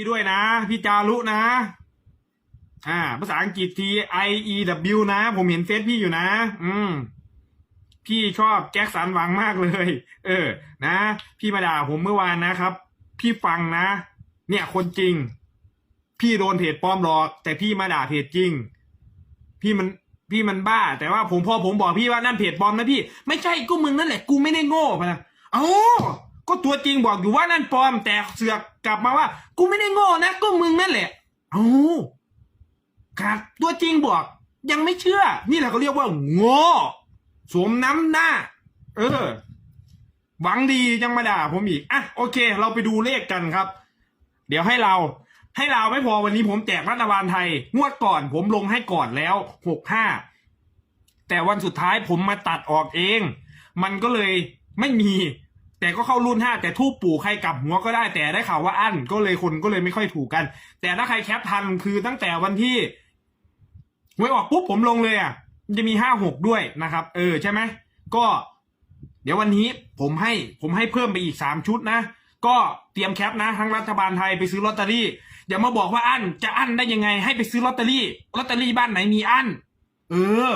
พี่ด้วยนะ พี่จารุนะ อ่า ภาษาอังกฤษ T I E W นะ ผมเห็นเฟซพี่อยู่นะ อืม พี่ชอบแจ็คสันหวังมากเลย เออ นะ พี่มาด่าผมเมื่อวานนะครับ พี่ฟังนะ เนี่ยคนจริง พี่โดนเพจปลอมหลอก แต่พี่มาด่าเพจจริง พี่มันพี่มันบ้า แต่ว่าผมพอผมบอกพี่ว่านั่นเพจปลอมนะพี่ ไม่ใช่ก็มึงนั่นแหละกูไม่ได้โง่พะนะเอ้าก็ตัวจริงบอกอยู่ว่านั่นปลอมแต่เสือก กลับมาว่า กูไม่ได้โง่นะก็มึงนั่นแหละเอ้าครับตัวจริงบอก ยังไม่เชื่อ นี่แหละเขาเรียกว่า โง่สวมน้ำหน้า เออ หวังดียังมาด่าผมอีกอะโอเค เราไปดูเลขกันครับ เดี๋ยวให้เรา ให้เราไม่พอวันนี้ผมแจกรัฐบาลไทย งวดก่อนผมลงให้ก่อนแล้วหกห้าแต่วันสุดท้ายผมมาตัดออกเอง มันก็เลยไม่มี แต่ก็เข้ารุ่นห้าแต่ทูบปู่ใครกลับหัวก็ได้แต่ได้ข่าวว่าอั้นก็เลยคนก็เลยไม่ค่อยถูกกัน แต่ถ้าใครแคปทันคือตั้งแต่วันที่หวยออกปุ๊บผมลงเลยอะจะมีห้าหกด้วยนะครับ เออใช่ไหมก็เดี๋ยววันนี้ผมให้ผมให้เพิ่มไปอีกสามชุดนะ ก็เตรียมแคปนะ ทั้งรัฐบาลไทยไปซื้อลอตเตอรี่อย่ามาบอกว่าอั้นจะอั้นได้ยังไง ให้ไปซื้อลอตเตอรี่ลอตเตอรี่บ้านไหนมีอั้นเออ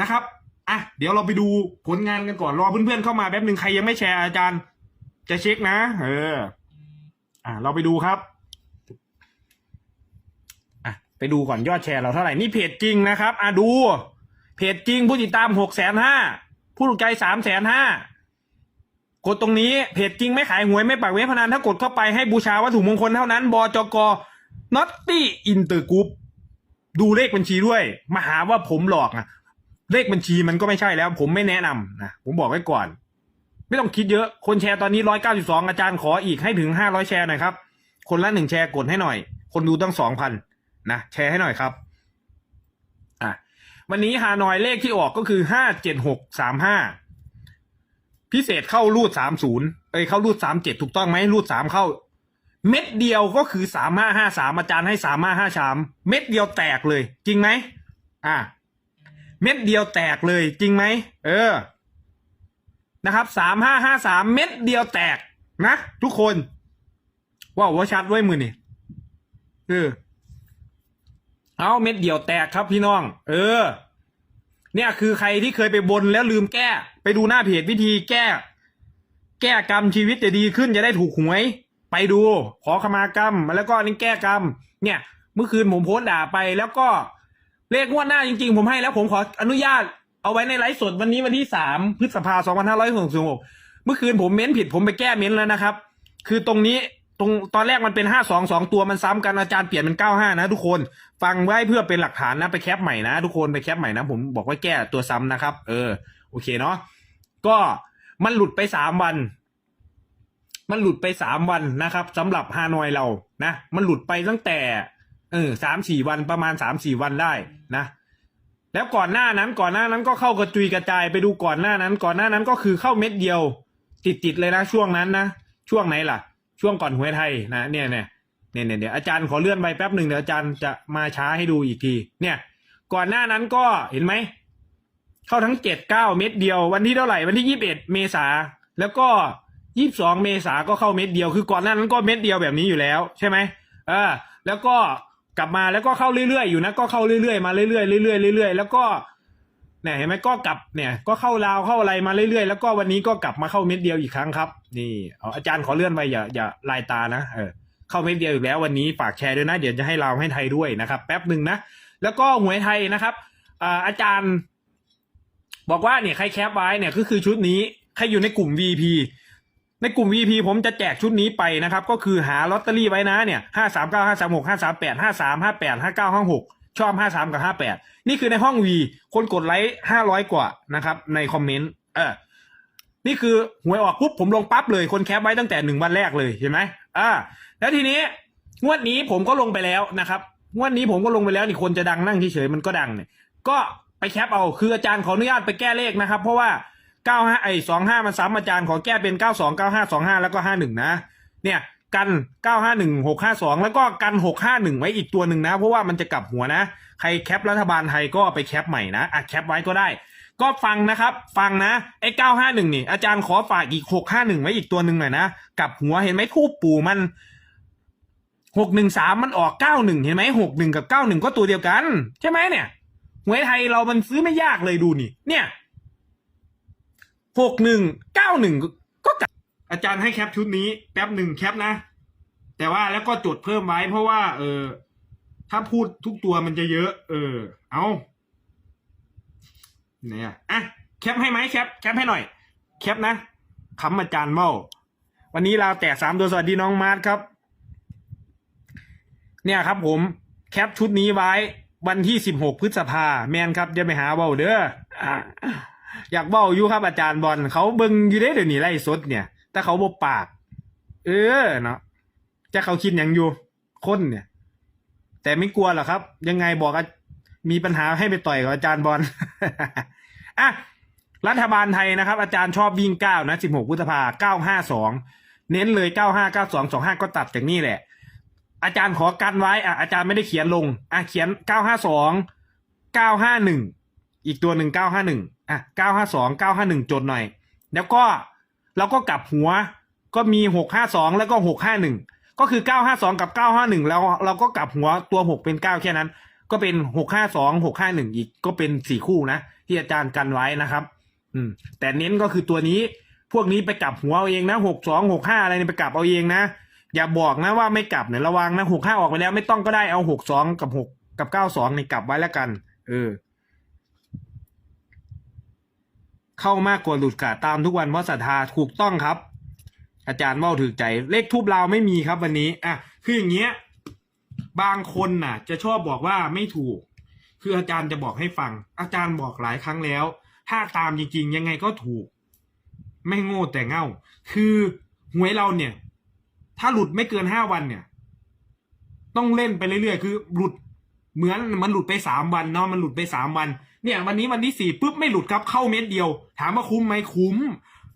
นะครับ อะเดี๋ยวเราไปดูผลงานกันก่อนรอเพื่อนๆเข้ามาแป๊บหนึ่งใครยังไม่แชร์อาจารย์ จะเช็คนะ เออ อะเราไปดูครับอะไปดูก่อนยอดแชร์เราเท่าไหร่นี่เพจจริงนะครับอะดู เพจจริงผู้ติดตามหกแสนห้าผู้ถูกใจสามแสนห้ากดตรงนี้เพจจริงไม่ขายหวยไม่ปักเว็บพนันถ้ากดเข้าไปให้บูชาวัตถุมงคลเท่านั้นบจกนอตตี้อินเตอร์กรุ๊ปดูเลขบัญชีด้วย มาหาว่าผมหลอกนะ เลขบัญชีมันก็ไม่ใช่แล้ว ผมไม่แนะนำนะผมบอกไว้ก่อน ไม่ต้องคิดเยอะคนแชร์ตอนนี้ร้อยเก้าสิบสองอาจารย์ขออีกให้ถึงห้าร้อยแชร์หน่อยครับ คนละหนึ่งแชร์กดให้หน่อย คนดูตั้งสองพันนะแชร์ให้หน่อยครับอะวันนี้ฮานอยเลขที่ออกก็คือห้าเจ็ดหกสามห้าพิเศษเข้ารูดสามศูนย์เอ้ยเข้ารูดสามเจ็ดถูกต้องไหมรูดสามเข้า เม็ดเดียวก็คือสามห้าห้าสามอาจารย์ให้สามห้าห้าสามเม็ดเดียวแตกเลย จริงไหมอะ เม็ดเดียวแตกเลยจริงไหมเออนะครับสามห้าห้าสามเม็ดเดียวแตกนะทุกคนว้าวว่าชัดไว้มือนี่เออเอาเม็ดเดียวแตกครับพี่น้อง เออ เนี่ยคือใครที่เคยไปบนแล้วลืมแก้ ไปดูหน้าเพจวิธีแก้ แก้กรรมชีวิตจะดีขึ้นจะได้ถูกหวย ไปดู ขอขมากรรมแล้วก็นี่แก้กรรม เนี่ย เมื่อคืนผมโพสต์ด่าไปแล้วก็ เลขงวดหน้าจริงๆ ผมให้แล้วผมขออนุญาตเอาไว้ในไลฟ์สดวันนี้วันที่สามพฤษภาสองพันห้าร้อยหกสิบหกเมื่อคืนผมเม้นผิดผมไปแก้เม้นแล้วนะครับ คือตรงนี้ตรงตอนแรกมันเป็นห้าสองสองตัวมันซ้ำกันอาจารย์เปลี่ยนเป็นเก้าห้านะทุกคนฟังไว้เพื่อเป็นหลักฐานนะไปแคปใหม่นะทุกคนไปแคปใหม่นะผมบอกว่าแก้ตัวซ้ำนะครับ เออ โอเคเนาะก็มันหลุดไปสามวัน มันหลุดไปสามวันนะครับสำหรับฮานอยเรานะ มันหลุดไปตั้งแต่ เออสามสี่วันประมาณสามสี่วันได้นะแล้วก่อนหน้านั้นก่อนหน้านั้นก็เข้ากระจุยกระจายไปดูก่อนหน้านั้น ก่อนหน้านั้นก็คือเข้าเม็ดเดียว ติดติดๆเลยนะช่วงนั้นนะช่วงไหนล่ะ ช่วงก่อนหวยไทยนะเนี่ยเนี่ยเนี่ยเนี่ยอาจารย์ขอเลื่อนไปแป๊บหนึ่งเดี๋ยวอาจารย์จะมาช้าให้ดูอีกที เนี่ย ก่อนหน้านั้นก็เห็นไหมเข้าทั้งเจ็ดเก้าเม็ดเดียว วันที่เท่าไหร่วันที่ยี่สิบเอ็ดเมษาแล้วก็ยี่สิบสองเมษาก็เข้าเม็ดเดียว คือก่อนหน้านั้นก็เม็ดเดียวแบบนี้อยู่แล้ว ใช่ไหมเออแล้วก็ กลับมาแล้วก็เข้าเรื่อยๆอยู่นะก็เข้าเรื่อยๆมาเรื่อยๆเรื่อยๆเรื่อยๆแล้วก็เนี่ยเห็นไหมก็กลับเนี่ย ก็เข้าราวเข้าอะไรมาเรื่อยๆแล้วก็วันนี้ก็กลับมาเข้าเม็ดเดียวอีกครั้งครับ นี่อาจารย์ขอเลื่อนไปอย่าอย่าลายตานะเออเข้าเม็ดเดียวอีกแล้ววันนี้ฝากแชร์ด้วยนะ เดี๋ยวจะให้เราวให้ไทยด้วยนะครับ แป๊บหนึ่งนะแล้วก็หวยไทยนะครับอาอาจารย์ บอกว่าเนี่ยใครแคปไว้เนี่ยก็คือชุดนี้ใครอยู่ในกลุ่ม VP ในกลุ่ม VP ผมจะแจกชุดนี้ไปนะครับ ก็คือหาลอตเตอรี่ไว้นะเนี่ยห้าสามเก้าห้าสามหกห้าสามแปดห้าสามห้าแปดห้าเก้าห้าหกชอบห้าสามกับห้าแปดนี่คือในห้อง V คนกดไลค์ห้าร้อยกว่านะครับในคอมเมนต์เออนี่คือหวยออกปุ๊บผมลงปั๊บเลย คนแคปไว้ตั้งแต่หนึ่งวันแรกเลยเห็นไหมอ่า แล้วทีนี้งวดนี้ผมก็ลงไปแล้วนะครับงวดนี้ผมก็ลงไปแล้วนี่คนจะดังนั่งเฉยๆมันก็ดังเนี่ย ก็ไปแคปเอาคืออาจารย์ขออนุญาตไปแก้เลขนะครับ เพราะว่า 95ไอ้25มันซ้ำอาจารย์ขอแก้เป็น92 95 25แล้วก็51นะ เนี่ยกัน951 652แล้วก็กัน651ไว้อีกตัวหนึ่งนะ เพราะว่ามันจะกลับหัวนะ ใครแคปรัฐบาลไทยก็ไปแคปใหม่นะอะแคปไว้ก็ได้ ก็ฟังนะครับ ฟังนะไอ้951นี่อาจารย์ขอฝากอีก651ไว้อีกตัวหนึ่งหน่อยนะกลับหัวเห็นไหมทูปปู่มันหกหนึ่งสามมันออกเก้าหนึ่งเห็นไหมหกหนึ่งกับเก้าหนึ่งก็ตัวเดียวกัน ใช่ไหมเนี่ยหวยไทยเรามันซื้อไม่ยากเลยดูนี่เนี่ย หกหนึ่งเก้าหนึ่งก็กลับอาจารย์ให้แคปชุดนี้แป๊บหนึ่งแคปนะ แต่ว่าแล้วก็จดเพิ่มไว้เพราะว่า เออ ถ้าพูดทุกตัวมันจะเยอะ เออ เอาเนี่ยอะแคปให้ไหมแคปแคปให้หน่อย แคปนะคำอาจารย์เมาวันนี้เราแตกสามตัวสวัสดีน้องมาร์ทครับ เนี่ยครับผมแคปชุดนี้ไว้วันที่สิบหกพฤษภาแมนครับอย่าไปหาเบาเด้อ อยากเบาอยู่ครับอาจารย์บอลเขาเบิ่งอยู่ได้เดี๋ยวนี้ไล่สดเนี่ย แต่เขาบปาก เออเนาะจะเขาคิดอย่างอยู่คนเนี่ย แต่ไม่กลัวหรอครับ ยังไงบอกว่ามีปัญหาให้ไปต่อยกับอาจารย์บอลอะรัฐบาลไทยนะครับ อาจารย์ชอบวิ่งเก้านะสิบหกพฤษภาเก้าห้าสองเน้นเลยเก้าห้าเก้าสองสองห้าก็ตัดจากนี่แหละ อาจารย์ขอกันไว้อะอาจารย์ไม่ได้เขียนลงอะเขียนเก้าห้าสองเก้าห้าหนึ่งอีกตัวหนึ่งเก้าห้าหนึ่ง อะเก้าห้าสองเก้าห้าหนึ่งจดหน่อย แล้วก็เราก็กลับหัวก็มีหกห้าสองแล้วก็หกห้าหนึ่งก็คือเก้าห้าสองกับเก้าห้าหนึ่งแล้วเราก็กลับหัวตัวหกเป็นเก้าแค่นั้น ก็เป็นหกห้าสองหกห้าหนึ่งอีกก็เป็นสี่คู่นะที่อาจารย์กันไว้นะครับ อืม แต่เน้นก็คือตัวนี้พวกนี้ไปกลับหัวเอาเองนะหกสองหกห้าอะไรนี่ไปกลับเอาเองนะอย่าบอกนะว่าไม่กลับเนี่ยระวังนะหกห้าออกไปแล้วไม่ต้องก็ได้เอาหกสองกับหกกับเก้าสองในยกลับไว้แล้วกัน เออ เข้ามากกว่าหลุดกะตามทุกวันเพราะศรัทธาถูกต้องครับ อาจารย์ว่าถือใจเลขทูบเราวไม่มีครับวันนี้อะคืออย่างเงี้ยบางคนน่ะ จะชอบบอกว่าไม่ถูก คืออาจารย์จะบอกให้ฟัง อาจารย์บอกหลายครั้งแล้ว ถ้าตามจริงๆ ยังไงก็ถูก ไม่โง่แต่เง่า คือหวยเราเนี่ย ถ้าหลุดไม่เกินห้าวันเนี่ย ต้องเล่นไปเรื่อยๆ คือหลุดเหมือนมันหลุดไปสามวันเนาะมันหลุดไปสามวัน เนี่ยวันนี้วันที่สี่ปุ๊บไม่หลุดครับเข้าเม็ดเดียว ถามว่าคุ้มไหมคุ้ม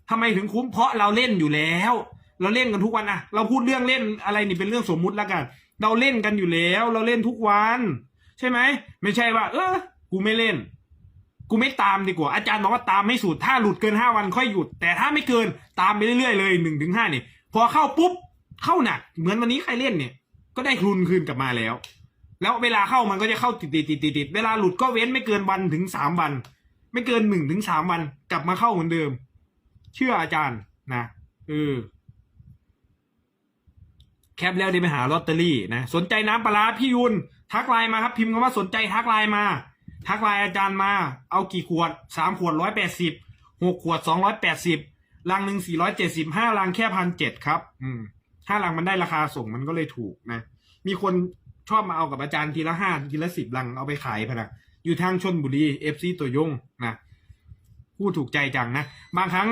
ทำไมถึงคุ้มเพราะเราเล่นอยู่แล้ว เราเล่นกันทุกวันอะเราพูดเรื่องเล่นอะไรนี่เป็นเรื่องสมมุติแล้วกัน เราเล่นกันอยู่แล้ว เราเล่นทุกวัน ใช่ไหมไม่ใช่ว่า เออกูไม่เล่น กูไม่ตามดีกว่า อาจารย์บอกว่าตามไม่สุดถ้าหลุดเกินห้าวันค่อยหยุด แต่ถ้าไม่เกินตามไปเรื่อยๆเลยหนึ่งถึงห้านี่พอเข้าปุ๊บเข้าหนักเหมือนวันนี้ใครเล่นเนี่ย ก็ได้ทุนคืนกลับมาแล้ว แล้วเวลาเข้ามันก็จะเข้าติดติดติดติดติดเวลาหลุดก็เว้นไม่เกินวันถึงสามวัน ไม่เกินหนึ่งถึงสามวัน กลับมาเข้าเหมือนเดิม เชื่ออาจารย์นะเออแคปแล้วได้ไปหาลอตเตอรี่นะสนใจน้ำปลาร้าพี่ยุนทักไลน์มาครับ พิมพ์คำว่าสนใจทักไลน์มา ทักไลน์อาจารย์มา เอากี่ขวดสามขวดร้อยแปดสิบหกขวดสองร้อยแปดสิบลังหนึ่งสี่ร้อยเจ็ดสิบห้าลังแค่พันเจ็ดครับ อืมห้าลังมันได้ราคาส่งมันก็เลยถูกนะ มีคน ชอบมาเอากับอาจารย์ทีละห้าทีละสิบลังเอาไปขายพะนะอยู่ทางชนบุรีเอฟซีตัวยงนะพูดถูกใจจังนะ บางครั้ง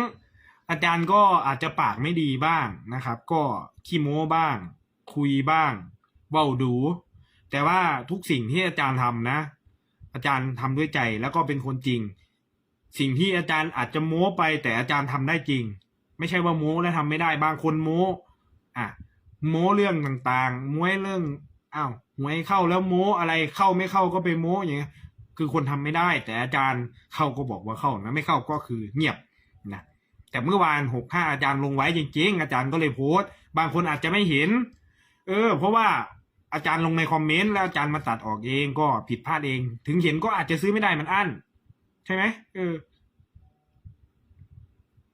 อาจารย์ก็อาจจะปากไม่ดีบ้างนะครับ ก็ขี้โม้บ้าง คุยบ้างเว้าดู แต่ว่าทุกสิ่งที่อาจารย์ทำนะ อาจารย์ทำด้วยใจแล้วก็เป็นคนจริง สิ่งที่อาจารย์อาจจะโม้ไป แต่อาจารย์ทำได้จริง ไม่ใช่ว่าโม้แล้วทำไม่ได้บางคนโม้อะโม้เรื่องต่างๆโม้เรื่องอ้าว หวยเข้าแล้วโม้อะไรเข้าไม่เข้าก็ไปโม้อย่างเงี้ยคือคนทำไม่ได้ แต่อาจารย์เข้าก็บอกว่าเข้านะไม่เข้าก็คือเงียบนะแต่เมื่อวานหกห้าอาจารย์ลงไว้จริง ๆ อาจารย์ก็เลยโพสต์บางคนอาจจะไม่เห็น เออ เพราะว่าอาจารย์ลงในคอมเมนต์แล้วอาจารย์มาตัดออกเองก็ผิดพลาดเอง ถึงเห็นก็อาจจะซื้อไม่ได้มันอั้นใช่ไหมเออ